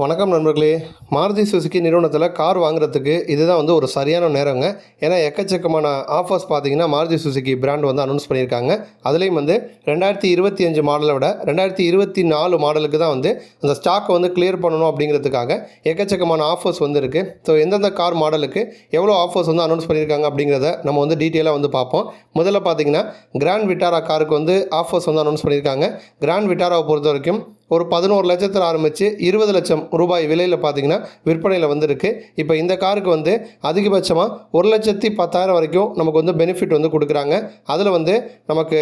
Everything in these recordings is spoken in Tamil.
வணக்கம் நண்பர்களே. மாருதி சுசுகி நிறுவனத்தில் கார் வாங்குறதுக்கு இதுதான் வந்து ஒரு சரியான நேரங்க. ஏன்னா எக்கச்சக்கமான ஆஃபர்ஸ் பார்த்தீங்கன்னா மாருதி சுசுகி பிராண்ட் வந்து அனௌன்ஸ் பண்ணியிருக்காங்க. அதுலேயும் வந்து ரெண்டாயிரத்தி இருபத்தி அஞ்சு மாடலை விட ரெண்டாயிரத்தி இருபத்தி நாலு மாடலுக்கு தான் வந்து அந்த ஸ்டாக்கை வந்து கிளியர் பண்ணணும் அப்படிங்கிறதுக்காக எக்கச்சக்கமான ஆஃபர்ஸ் வந்து இருக்குது ஸோ எந்தெந்த கார் மாடலுக்கு எவ்வளோ ஆஃபர்ஸ் வந்து அனௌன்ஸ் பண்ணியிருக்காங்க அப்படிங்கிறத நம்ம வந்து டீட்டெயிலாக வந்து பார்ப்போம். முதல்ல பார்த்தீங்கன்னா கிராண்ட் விட்டாரா காருக்கு வந்து ஆஃபர்ஸ் வந்து அனௌன்ஸ் பண்ணியிருக்காங்க. கிராண்ட் விட்டாராவை பொறுத்த வரைக்கும் ஒரு பதினோரு லட்சத்தில் ஆரம்பித்து இருபது லட்சம் ரூபாய் விலையில் பார்த்தீங்கன்னா விற்பனையில் வந்திருக்கு. இப்போ இந்த காருக்கு வந்து அதிகபட்சமாக ஒரு லட்சத்தி பத்தாயிரம் வரைக்கும் நமக்கு வந்து பெனிஃபிட் வந்து கொடுக்குறாங்க. அதில் வந்து நமக்கு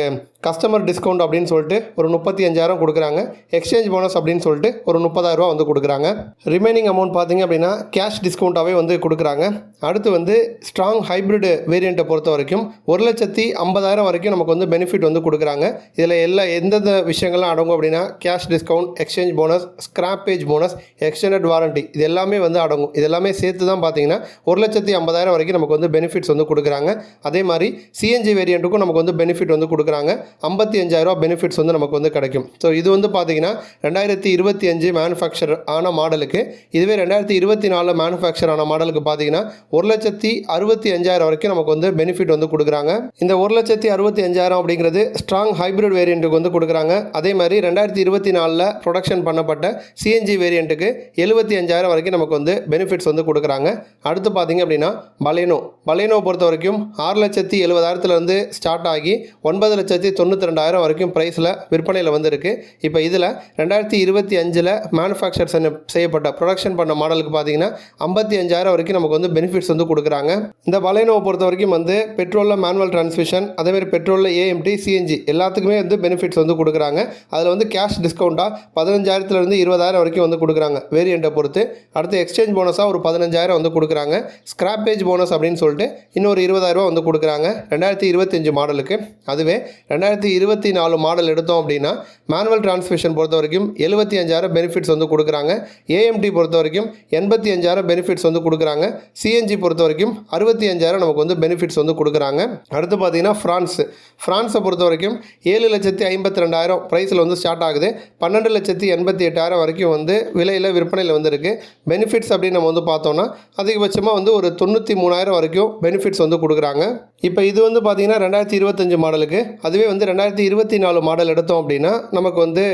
கஸ்டமர் டிஸ்கவுண்ட் அப்படின்னு சொல்லிட்டு ஒரு முப்பத்தி அஞ்சாயிரம் கொடுக்குறாங்க. எக்ஸ்சேஞ்ச் போனஸ் அப்படின்னு சொல்லிட்டு ஒரு முப்பதாயிரரூபா வந்து கொடுக்குறாங்க. ரிமைனிங் அமௌண்ட் பார்த்தீங்க அப்படின்னா கேஷ் டிஸ்கவுண்ட்டாகவே வந்து கொடுக்குறாங்க. அடுத்து வந்து ஸ்ட்ராங் ஹைப்ரிட் வேரியண்ட்டை பொறுத்த வரைக்கும் ஒரு லட்சத்தி ஐம்பதாயிரம் வரைக்கும் நமக்கு வந்து பெனிஃபிட் வந்து கொடுக்குறாங்க. இதில் எல்லா எந்தெந்த விஷயங்கள்லாம் அடங்கும் அப்படின்னா cash discount exchange bonus scrappage bonus extended warranty இது எல்லாமே வந்து அடங்கும். இது எல்லாமே சேர்த்து தான் பார்த்தீங்கன்னா ஒரு லட்சத்தி ஐம்பதாயிரம் வரைக்கும் நமக்கு வந்து பெனிஃபிட்ஸ் வந்து கொடுக்குறாங்க. அதே மாதிரி சிஎன்ஜி வேரியண்ட்டுக்கும் நமக்கு வந்து பெனிஃபிட் வந்து கொடுக்குறாங்க. ஐம்பத்தி அஞ்சாயிரரூபா பெனிஃபிட்ஸ் வந்து நமக்கு வந்து கிடைக்கும். ஸோ இது வந்து பார்த்தீங்கன்னா ரெண்டாயிரத்தி இருபத்தி அஞ்சு மேனுஃபேக்சர் ஆன மாடலுக்கு இதுவே ரெண்டாயிரத்தி இருபத்தி நாலு மேனுஃபேக்சர் ஆன மாடலுக்கு பார்த்தீங்கன்னா ஒரு லட்சத்தி அறுபத்தி அஞ்சாயிரம் வரைக்கும் நமக்கு வந்து பெனிஃபிட் வந்து கொடுக்குறாங்க. இந்த ஒரு லட்சத்தி அறுபத்தி அஞ்சாயிரம் அப்படிங்கிறது ஸ்ட்ராங் ஹைப்ரிட் வேரியண்ட்டுக்கு வந்து கொடுக்குறாங்க. அதே மாதிரி ரெண்டாயிரத்தி இருபத்தி நாலில் ப்ரொடக்ஷன் பண்ணப்பட்ட சிஎன்ஜி வேரியண்ட்டுக்கு எழுபத்தி அஞ்சாயிரம் வரைக்கும் நமக்கு வந்து பெனிஃபிட்ஸ் வந்து கொடுக்குறாங்க. அடுத்து பார்த்தீங்க அப்படின்னா பலேனோ. பலேனோ பொறுத்த வரைக்கும் ஆறு லட்சத்தி எழுபதாயிரத்துலேருந்து ஸ்டார்ட் ஆகி ஒன்பது லட்சத்தி தொண்ணூற்றி ரெண்டாயிரம் வரைக்கும் ப்ரைஸில் விற்பனையில் வந்துருக்கு. இப்போ இதில் ரெண்டாயிரத்தி இருபத்தி அஞ்சில் மேனுஃபேக்சர் செய்யப்பட்ட ப்ரொடக்ஷன் பண்ண மாடலுக்கு பார்த்தீங்கன்னா ஐம்பத்தி அஞ்சாயிரம் வரைக்கும் நமக்கு வந்து பெனிஃபிட்ஸ் வந்து கொடுக்குறாங்க. இந்த பலேனோவை பொறுத்த வரைக்கும் வந்து பெட்ரோலில் மேனுவல் டிரான்ஸ்மிஷன் அதேமாதிரி பெட்ரோலில் ஏஎம்டி சிஎன்ஜி எல்லாத்துக்குமே வந்து பெனிஃபிட்ஸ் வந்து கொடுக்குறாங்க. அதில் வந்து கேஷ் டிஸ்கவுண்ட்டாக பதினஞ்சாயிரத்துலேருந்து இருபதாயிரம் வரைக்கும் வந்து கொடுக்குறாங்க. வேரியண்ட்டை பொறுத்து. அடுத்து எக்ஸ்சேஞ்ச் போனஸாக ஒரு பதினஞ்சாயிரம் வந்து கொடுக்குறாங்க. ஸ்க்ராப்பேஜ் போனஸ் அப்படின்னு சொல்லிட்டு இன்னொரு இருபதாயிரரூவா வந்து கொடுக்குறாங்க. ரெண்டாயிரத்தி இருபத்தஞ்சு மாடலுக்கு அதுவே ரெண்டாயிரத்தி இருபத்தி நாலு மாடல் எடுத்தோம் அப்படின்னா மேனுவல் டிரான்ஸ்மிஷன் பொறுத்த வரைக்கும் எழுபத்தி அஞ்சாயிரம் பெனிஃபிட்ஸ் வந்து கொடுக்குறாங்க. ஏஎம்டி பொறுத்த வரைக்கும் எண்பத்தி அஞ்சாயிரம் பெனிஃபிட்ஸ் வந்து கொடுக்குறாங்க. சிஎன்ஜி பொறுத்த வரைக்கும் அறுபத்தி அஞ்சாயிரம் நமக்கு வந்து பெனிஃபிட்ஸ் வந்து கொடுக்குறாங்க. அடுத்து பார்த்தீங்கன்னா ஃப்ரான்ஸ் ஃப்ரான்ஸை பொறுத்த வரைக்கும் ஏழு லட்சத்தி ஐம்பத்தி ரெண்டாயிரம் ப்ரைஸில் வந்து ஸ்டார்ட் ஆகுது. பன்னெண்டு லட்சத்தி எண்பத்தி எட்டாயிரம் வரைக்கும் வந்து விலையில் விற்பனையில் வந்திருக்கு. பெனிஃபிட்ஸ் அப்படின்னு நம்ம வந்து பார்த்தோம்னா அதிகபட்சமாக வந்து ஒரு தொண்ணூற்றி மூணாயிரம் வரைக்கும் பெனிஃபிட்ஸ் வந்து கொடுக்குறாங்க. இப்போ இது வந்து பார்த்தீங்கன்னா ரெண்டாயிரத்தி இருபத்தஞ்சு மாடலுக்கு. அதுவே வந்து ரெண்டாயிரத்தி இருபத்தி நாலு மாடல் எடுத்தோம் அப்படின்னா நமக்கு வந்து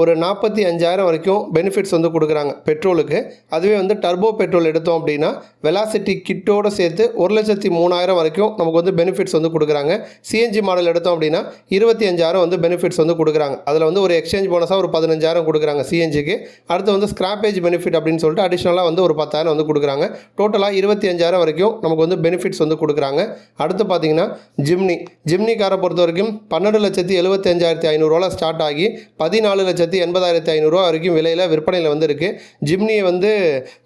ஒரு நாற்பத்தி அஞ்சாயிரம் வரைக்கும் பெனிஃபிட்ஸ் வந்து கொடுக்குறாங்க பெட்ரோலுக்கு. அதுவே வந்து டர்போ பெட்ரோல் எடுத்தோம் அப்படின்னா வெலாசிட்டி கிட்டோடு சேர்த்து ஒரு லட்சத்தி மூணாயிரம் வரைக்கும் நமக்கு வந்து பெனிஃபிட்ஸ் வந்து கொடுக்குறாங்க. சிஎன்ஜி மாடல் எடுத்தோம் அப்படின்னா இருபத்தி அஞ்சாயிரம் வந்து பெனிஃபிட்ஸ் வந்து கொடுக்குறாங்க. அதில் வந்து ஒரு எக்ஸ்சேஞ்ச் போனஸாக ஒரு பதினஞ்சு பதினஞ்சாயிரம் கொடுக்குறாங்க சிஎன்ஜிக்கு அடுத்து வந்து ஸ்க்ராப்பேஜ் பெனிஃபிட் அப்படின்னு சொல்லிட்டு அடிஷ்னலாக வந்து ஒரு பத்தாயிரம் வந்து கொடுக்குறாங்க. டோட்டலாக இருபத்தி அஞ்சாயிரம் வரைக்கும் நமக்கு வந்து பெனிஃபிட்ஸ் வந்து கொடுக்குறாங்க. அடுத்து பார்த்தீங்கன்னா ஜிம்னி. ஜிம்னி காரை பொறுத்த வரைக்கும் பன்னெண்டு லட்சத்தி எழுபத்தி அஞ்சாயிரத்தி ஐநூறுரூவா ஸ்டார்ட் ஆகி பதினாலு லட்சத்தி எண்பதாயிரத்தி ஐநூறுரூவா வரைக்கும் விலையில் விற்பனையில் வந்து இருக்குது ஜிம்னியை வந்து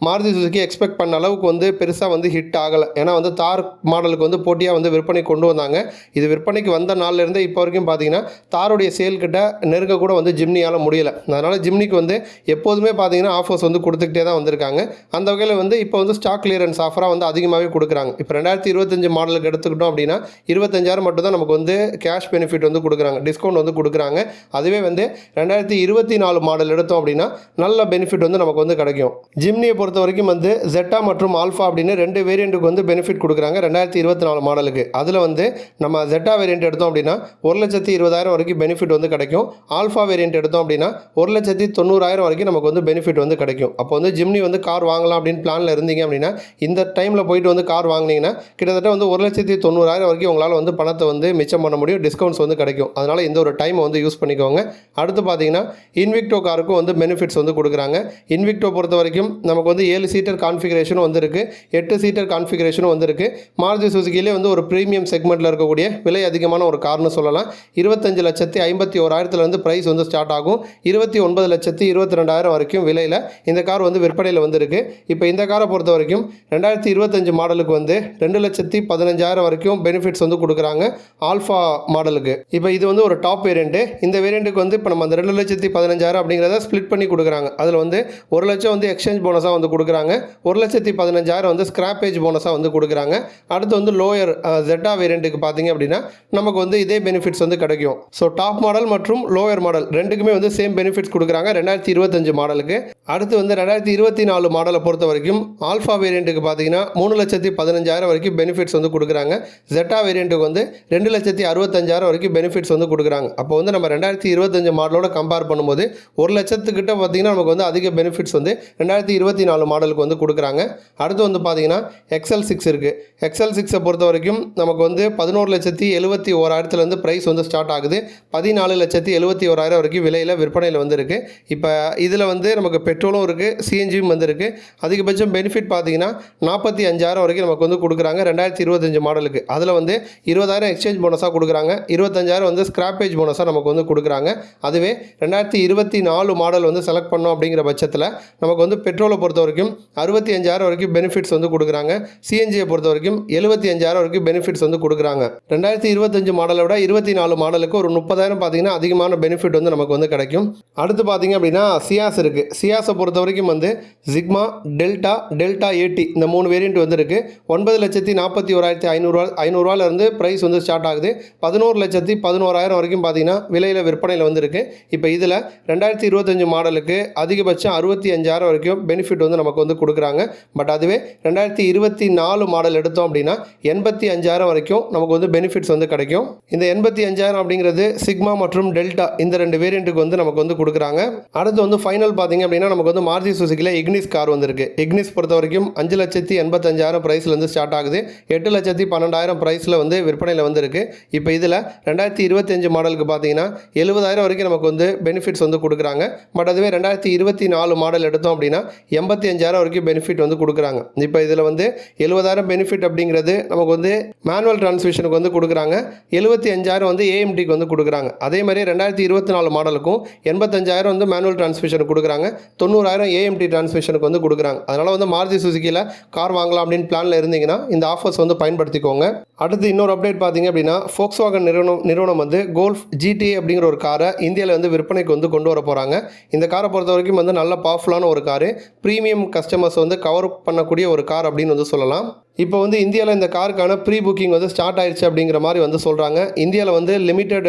மாருதி சுசுக்கி எக்ஸ்பெக்ட் பண்ண அளவுக்கு வந்து பெருசாக வந்து ஹிட் ஆகலை. ஏன்னா வந்து தார் மாடலுக்கு வந்து போட்டியாக வந்து விற்பனை கொண்டு வந்தாங்க. இது விற்பனைக்கு வந்த நாள்லேருந்து இப்போ வரைக்கும் பார்த்தீங்கன்னா தாருடைய சேல்கிட்ட நெருங்க கூட வந்து ஜிம்னியால் முடியல. அதனால் ஜிம்னிக்கு வந்து எப்போதுமே பார்த்தீங்கன்னா ஆஃபர்ஸ் வந்து கொடுத்துக்கிட்டே தான் வந்திருக்காங்க. அந்த வகையில் வந்து இப்போ வந்து ஸ்டாக் கிளியரன்ஸ் ஆஃபராக வந்து அதிகமாகவே கொடுக்குறாங்க. இப்போ ரெண்டாயிரத்தி இருபத்தஞ்சு மாடலுக்கு எடுத்துக்கிட்டோம் அப்படின்னா இருபத்தஞ்சாயிரம் மட்டும் தான் நமக்கு வந்து கேஷ் பெனிஃபிட் வந்து கொடுக்குறாங்க. டிஸ்கவுண்ட் வந்து கொடுக்குறாங்க. அதுவே வந்து ரெண்டாயிரத்தி இருபத்தி நாலு மாடல் எடுத்தோம் அப்படின்னா நல்ல பெனிஃபிட் வந்து நமக்கு வந்து கிடைக்கும். ஜிம்னியை பொறுத்த வரைக்கும் வந்து ஜெட்டா மற்றும் ஆல்ஃபா அப்படின்னு ரெண்டு வேரியண்ட்டுக்கு வந்து பெனிஃபிட் கொடுக்குறாங்க ரெண்டாயிரத்தி இருபத்தி நாலு மாடலுக்கு அதில் வந்து நம்ம ஜெட்டா வேரியண்ட் எடுத்தோம் அப்படின்னா ஒரு லட்சத்தி இருபதாயிரம் வரைக்கும் பெனிஃபிட் வந்து கிடைக்கும். ஆல்ஃபா வேரியண்ட் எடுத்தோம் அப்படின்னா ஒரு லட்சத்தி தொண்ணூறாயிரம் வரைக்கும் நமக்கு வந்து பெனிஃபிட் வந்து கிடைக்கும். அப்போ வந்து ஜிம்னி வந்து கார் வாங்கலாம் அப்படின்னு பிளானில் இருந்தீங்க அப்படின்னா இந்த டைமில் போயிட்டு வந்து கார் வாங்கினீங்கன்னா கிட்டத்தட்ட வந்து ஒரு லட்சத்தி தொண்ணூறாயிரம் வரைக்கும் உங்களால் வந்து பணத்தை வந்து மிச்சம் பண்ண முடியும் டிஸ்கவுண்ட்ஸ் வந்து கிடைக்கும். அதனால் இந்த ஒரு டைமை வந்து யூஸ் பண்ணிக்கோங்க. அடுத்து பார்த்தீங்கன்னா இன்விக்டோ காருக்கும் வந்து பெனிஃபிட்ஸ் வந்து கொடுக்குறாங்க. இன்விக்டோ பொறுத்த வரைக்கும் நமக்கு வந்து ஏழு சீட்டர் கான்ஃபிகரேஷனும் வந்திருக்கு. எட்டு சீட்டர் கான்ஃபிகரேஷனும் வந்துருக்கு. மாருதி சுசுக்கிலே வந்து ஒரு ப்ரீமியம் செக்மெண்ட்டில் இருக்கக்கூடிய விலை அதிகமான ஒரு கார்னு சொல்லலாம். இருபத்தஞ்சு லட்சத்தி ஐம்பத்தி ஓராயிரத்துலேருந்து ப்ரைஸ் வந்து ஸ்டார்ட் ஆகும். இருபத்தி ஒன்பது லட்சத்தி இருபத்தி ரெண்டாயிரம் வரைக்கும் விலையில் இந்த கார் வந்து விற்பனையில் வந்திருக்கு. இப்போ இந்த காரை பொறுத்த வரைக்கும் ரெண்டாயிரத்தி இருபத்தஞ்சு மாடலுக்கு வந்து ரெண்டு லட்சத்தி பதினஞ்சாயிரம் வரைக்கும் பெனிஃபிட்ஸ் வந்து கொடுக்குறாங்க ஆல்ஃபா மாடலுக்கு. இப்போ இது வந்து ஒரு டாப் வேரியண்ட்டு இந்த வேரியண்ட்டுக்கு வந்து இப்போ நம்ம அந்த ரெண்டு லட்சத்தி பதினஞ்சாயிரம் அப்படிங்கிறத ஸ்ப்ளிட் பண்ணி கொடுக்குறாங்க. அதில் வந்து ஒரு லட்சம் வந்து எக்ஸ்சேஞ்ச் போனஸாக வந்து கொடுக்குறாங்க. ஒரு லட்சத்தி பதினஞ்சாயிரம் வந்து ஸ்க்ராப்பேஜ் போனஸாக வந்து கொடுக்குறாங்க. அடுத்து வந்து லோயர் ஜெட்டா வேரியண்ட்டுக்கு பார்த்தீங்க அப்படின்னா நமக்கு வந்து இதே பெனிஃபிட்ஸ் வந்து கிடைக்கும். ஸோ டாப் மாடல் மற்றும் லோயர் மாடல் ரெண்டுக்குமே வந்து சேம் பெனிஃபிட்ஸ் கொடுக்குறாங்க. ரெண்டாயிரத்தி இருபத்தஞ்சு மாடலுக்கு அடுத்து வந்து ரெண்டாயிரத்தி இருபத்தி நாலு மாடலை பொறுத்த வரைக்கும் ஆல்ஃபா வேரியண்ட்டுக்கு பார்த்தீங்கன்னா மூணு லட்சத்தி பதினஞ்சாயிரம் வரைக்கும் பெனிஃபிட்ஸ் வந்து கொடுக்குறாங்க. ஜெட்டா வேரியண்ட்டுக்கு வந்து ரெண்டு லட்சத்தி அறுபத்தஞ்சாயிரம் வரைக்கும் பெனிஃபிட்ஸ் வந்து கொடுக்குறாங்க. அப்போ வந்து நம்ம ரெண்டாயிரத்தி இருபத்தஞ்சு மாடலோட கம்பேர் பண்ணும்போது ஒரு லட்சத்துக்கிட்ட பார்த்தீங்கன்னா நமக்கு வந்து அதிக பெனிஃபிட்ஸ் வந்து ரெண்டாயிரத்தி இருபத்தி நாலு மாடலுக்கு வந்து கொடுக்குறாங்க. அடுத்து வந்து பார்த்தீங்கன்னா எக்ஸல் சிக்ஸ் இருக்குது எக்ஸல் சிக்ஸை பொறுத்த வரைக்கும் நமக்கு வந்து பதினோரு லட்சத்தி எழுபத்தி ஓராயிரத்துலேருந்து ப்ரைஸ் வந்து ஸ்டார்ட் ஆகுது. பதினாலு லட்சத்தி எழுபத்தி ஓராயிரம் வரைக்கும் விலையில் விற்பனையில் வந்திருக்கு. இப்போ இதில் வந்து நமக்கு பெட்ரோலும் இருக்குது சிஎன்ஜியும் வந்திருக்கு. அதிகபட்சம் பெனிஃபிட் பார்த்தீங்கன்னா நாற்பத்தி அஞ்சாயிரம் வரைக்கும் நமக்கு வந்து கொடுக்குறாங்க. ரெண்டாயிரத்தி இருபத்தஞ்சு மாடலுக்கு அதில் வந்து இருபதாயிரம் எக்ஸ்சேஞ்ச் போனஸாக கொடுக்குறாங்க. இருபத்தஞ்சாயிரம் வந்து ஸ்க்ராப்பேஜ் போனஸாக நமக்கு வந்து கொடுக்குறாங்க. அதுவே ரெண்டாயிரத்தி இருபத்தி நாலு மாடல் வந்து செலக்ட் பண்ணோம் அப்படிங்கிற பட்சத்தில் நமக்கு வந்து பெட்ரோலை பொறுத்த வரைக்கும் அறுபத்தி அஞ்சாயிரம் வரைக்கும் பெனிஃபிட்ஸ் வந்து கொடுக்குறாங்க. சிஎன்ஜியை பொறுத்த வரைக்கும் எழுபத்தி அஞ்சாயிரம் வரைக்கும் பெனிஃபிட்ஸ் வந்து கொடுக்குறாங்க. ரெண்டாயிரத்தி இருபத்தஞ்சு மாடலை விட இருபத்தி நாலு மாடலுக்கு ஒரு முப்பதாயிரம் பார்த்தீங்கன்னா அதிகமான பெனிஃபிட் வந்து நமக்கு வந்து கிடைக்கும். அடுத்து பார்த்தீங்க அப்படின்னா சியாஸ் இருக்குது சியாஸை பொறுத்த வரைக்கும் வந்து ஜிக்மா டெல்டா டெல்டா ஏடி இந்த மூணு வேரியண்ட் வந்துருக்கு. ஒன்பது லட்சத்தி நாற்பத்தி ஓராயிரத்தி ஐநூறுரூவா ஐநூறுரூவாலேருந்து ப்ரைஸ் வந்து ஸ்டார்ட் ஆகுது. பதினோரு லட்சத்தி பதினோராயிரம் வரைக்கும் பார்த்தீங்கன்னா விலையில் விற்பனையில் வந்திருக்கு. இப்போ இதில் ரெண்டாயிரத்தி இருபத்தஞ்சு மாடலுக்கு அதிகபட்சம் அறுபத்தி அஞ்சாயிரம் வரைக்கும் பெனிஃபிட் வந்து நமக்கு வந்து கொடுக்குறாங்க. பட் அதுவே ரெண்டாயிரத்தி இருபத்தி நாலு மாடல் எடுத்தோம் அப்படின்னா எண்பத்தி அஞ்சாயிரம் வரைக்கும் நமக்கு வந்து பெனிஃபிட்ஸ் வந்து கிடைக்கும். இந்த எண்பத்தி அஞ்சாயிரம் அப்படிங்கிறது சிக்மா மற்றும் டெல்டா இந்த ரெண்டு வேரியண்ட்டுக்கு வந்து நமக்கு வந்து கொடுக்குறாங்க. அடுத்து வந்து ஃபைனல் பார்த்தீங்க அப்படின்னா நமக்கு வந்து மாருதி சுசுக்கியில் இக்னிஸ் கார் வந்திருக்கு. இக்னிஸ் பொறுத்த வரைக்கும் அஞ்சு லட்சத்தி எண்பத்தஞ்சாயிரம் ப்ரைஸ்லேருந்து ஸ்டார்ட் ஆகுது. எட்டு லட்சத்தி பன்னெண்டாயிரம் ப்ரைஸில் வந்து விற்பனையில் வந்திருக்கு. இப்போ இதில் ரெண்டாயிரத்தி இருபத்தஞ்சு மாடலுக்கு பார்த்தீங்கன்னா எழுபதாயிரம் வரைக்கும் நமக்கு வந்து பெனிஃபிட்ஸ் வந்து கொடுக்குறாங்க. பட் அதுவே ரெண்டாயிரத்தி இருபத்தி நாலு மாடல் எடுத்தோம் அப்படின்னா எண்பத்தி அஞ்சாயிரம் வரைக்கும் பெனிஃபிட் வந்து கொடுக்குறாங்க. இப்போ இதில் வந்து எழுபதாயிரம் பெனிஃபிட் அப்படிங்கிறது நமக்கு வந்து மேனுவல் டிரான்ஸ்மிஷனுக்கு வந்து கொடுக்குறாங்க. எழுபத்தி அஞ்சாயிரம் வந்து ஏஎம்டிக்கு வந்து கொடுக்குறாங்க. அதே மாதிரி ரெண்டாயிரத்தி இருபத்தி நாலு மாடலுக்கும் எண்பத்தஞ்சாயிரம் வந்து மேனுவல் டிரான்ஸ்மிஷன் கொடுக்குறாங்க. தொண்ணூறாயிரம் ஏஎம்டி டிரான்ஸ்மிஷனுக்கு வந்து கொடுக்குறாங்க. அதனால் வந்து மாருதி சுசுக்கியில் கார் வாங்கலாம் அப்படின்னு பிளானில் இருந்தீங்கன்னா இந்த ஆஃபர்ஸ் வந்து பயன்படுத்திக்கோங்க. அடுத்து இன்னொரு அப்டேட் பார்த்தீங்க அப்படின்னா ஃபோக்ஸ்வாகன் நிறுவனம் நிறுவனம் வந்து கோல்ஃப் ஜிடிஏ அப்படிங்கிற ஒரு காரை இந்தியாவில் வந்து விற்பனைக்கு வந்து கொண்டு வர போகிறாங்க இந்த காரை பொறுத்த வரைக்கும் வந்து நல்ல பவர்ஃபுல்லான ஒரு காரு ப்ரீமியம் கஸ்டமர்ஸ் வந்து கவர் பண்ணக்கூடிய ஒரு கார் அப்படின்னு வந்து சொல்லலாம். இப்போ வந்து இந்தியாவில் இந்த காருக்கான ப்ரீ புக்கிங் வந்து ஸ்டார்ட் ஆயிடுச்சு அப்படிங்கிற மாதிரி வந்து சொல்கிறாங்க இந்தியாவில் வந்து லிமிட்டெட்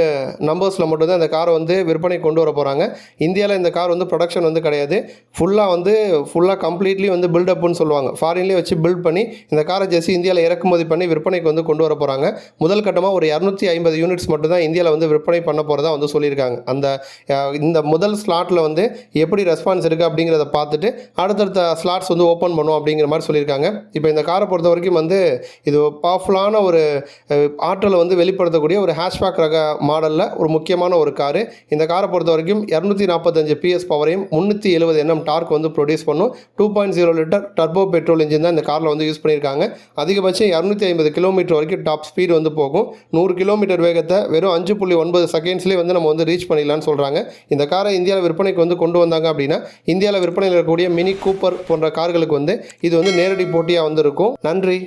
நம்பர்ஸில் மட்டும்தான் இந்த காரை வந்து விற்பனை கொண்டு வர போகிறாங்க இந்தியாவில் இந்த கார் வந்து ப்ரொடக்ஷன் வந்து கிடையாது. ஃபுல்லாக வந்து ஃபுல்லாக கம்ப்ளீட்லி வந்து பில்டப்னு சொல்லுவாங்க. ஃபாரின்லேயே வச்சு பில்ட் பண்ணி இந்த காரை ஜெஸ்ட் இந்தியாவில் இறக்குமதி பண்ணி விற்பனைக்கு வந்து கொண்டு வர போகிறாங்க முதல் கட்டமாக ஒரு இரநூத்தி ஐம்பது யூனிட்ஸ் மட்டும்தான் இந்தியாவில் வந்து விற்பனை பண்ண போகிறதா வந்து சொல்லியிருக்காங்க. அந்த இந்த முதல் ஸ்லாட்டில் வந்து எப்படி ரெஸ்பான்ஸ் இருக்குது அப்படிங்கிறத பார்த்துட்டு அடுத்தடுத்த ஸ்லாட்ஸ் வந்து ஓப்பன் பண்ணுவோம் அப்படிங்கிற மாதிரி சொல்லியிருக்காங்க. இப்போ இந்த காரை பொறுத்த வரைக்கும் வந்து இது பவர்ஃபுல்லான ஒரு ஆற்றலை வந்து வெளிப்படுத்தக்கூடிய ஒரு ஹேஷ்பேக் ரக மாடலில் ஒரு முக்கியமான ஒரு காரு. இந்த காரை பொறுத்த வரைக்கும் இரநூத்தி நாற்பத்தஞ்சு பிஎஸ் பவரையும் முந்நூற்றி எழுபது என்எம் டார்க் வந்து ப்ரொடியூஸ் பண்ணும். Two point zero litre turbo petrol engine தான் இந்த காரில் வந்து யூஸ் பண்ணியிருக்காங்க. அதிகபட்சம் இரநூத்தி ஐம்பது கிலோமீட்டர் வரைக்கும் டாப் ஸ்பீடு வந்து போகும். நூறு கிலோமீட்டர் வேகத்தை வெறும் அஞ்சு புள்ளி ஒன்பது செகண்ட்ஸ்லேயே வந்து நம்ம வந்து ரீச் பண்ணிடலாம்னு சொல்கிறாங்க இந்த காரை இந்தியாவில் விற்பனைக்கு வந்து கொண்டு வந்தாங்க அப்படின்னா இந்தியாவில் விற்பனையில் இருக்கக்கூடிய மினி கூப்பர் போன்ற கார்களுக்கு வந்து இது வந்து நேரடி போட்டியாக வந்து இருக்கும். நன்றி.